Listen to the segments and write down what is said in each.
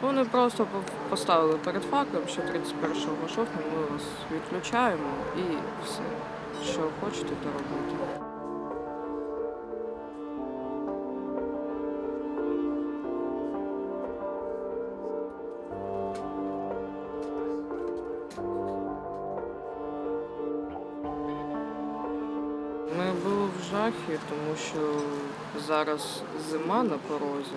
Вони просто поставили перед фактом, що 31 жовтня ми вас відключаємо і все. Що хочете, то робити. Ми були в жахі, тому що зараз зима на порозі.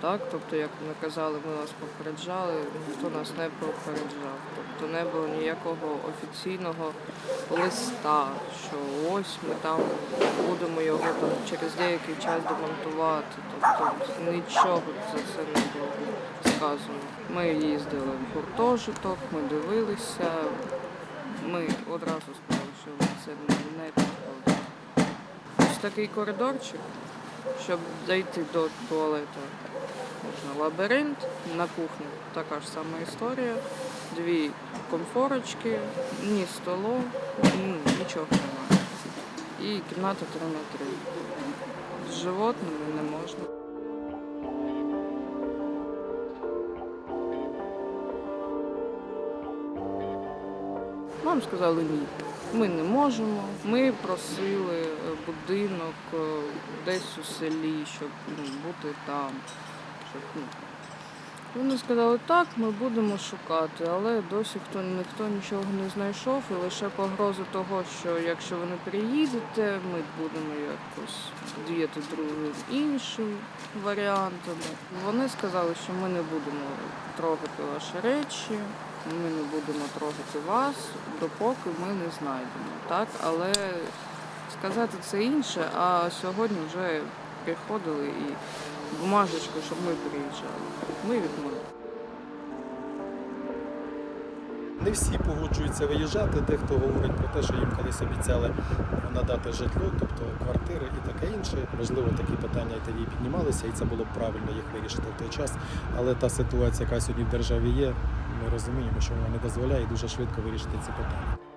Так, тобто, як ми казали, ми вас попереджали, ніхто нас не попереджав. Тобто не було ніякого офіційного листа, що ось ми там будемо його там через деякий час демонтувати. Тобто нічого за це не було сказано. Ми їздили в гуртожиток, ми дивилися, ми одразу сказали, що це не підходить. Такий коридорчик, щоб дійти до туалету. Можна лабіринт, на кухню. така ж сама історія. Дві комфорочки, ні столу, ні, нічого немає. І кімната 3 на 3. З животними не можна. Нам сказали ні. Ми не можемо. Ми просили е, будинок е, десь у селі, щоб ну, бути там. Щоб, ну. Вони сказали, так, ми будемо шукати, але досі хто ніхто нічого не знайшов, і лише погроза того, що якщо ви не приїдете, ми будемо якось діяти другим іншим варіантами. Вони сказали, що ми не будемо трогати ваші речі, ми не будемо трогати вас, допоки ми не знайдемо. Так, але сказати це інше, а сьогодні вже приходили і бумажечку, щоб ми приїжджали. Ми відмовили. Не всі погоджуються виїжджати. Дехто говорить про те, що їм колись обіцяли надати житло, тобто квартири і таке інше. Можливо, такі питання і тоді піднімалися, і це було б правильно їх вирішити в той час. Але та ситуація, яка сьогодні в державі є, ми розуміємо, що вона не дозволяє дуже швидко вирішити ці питання.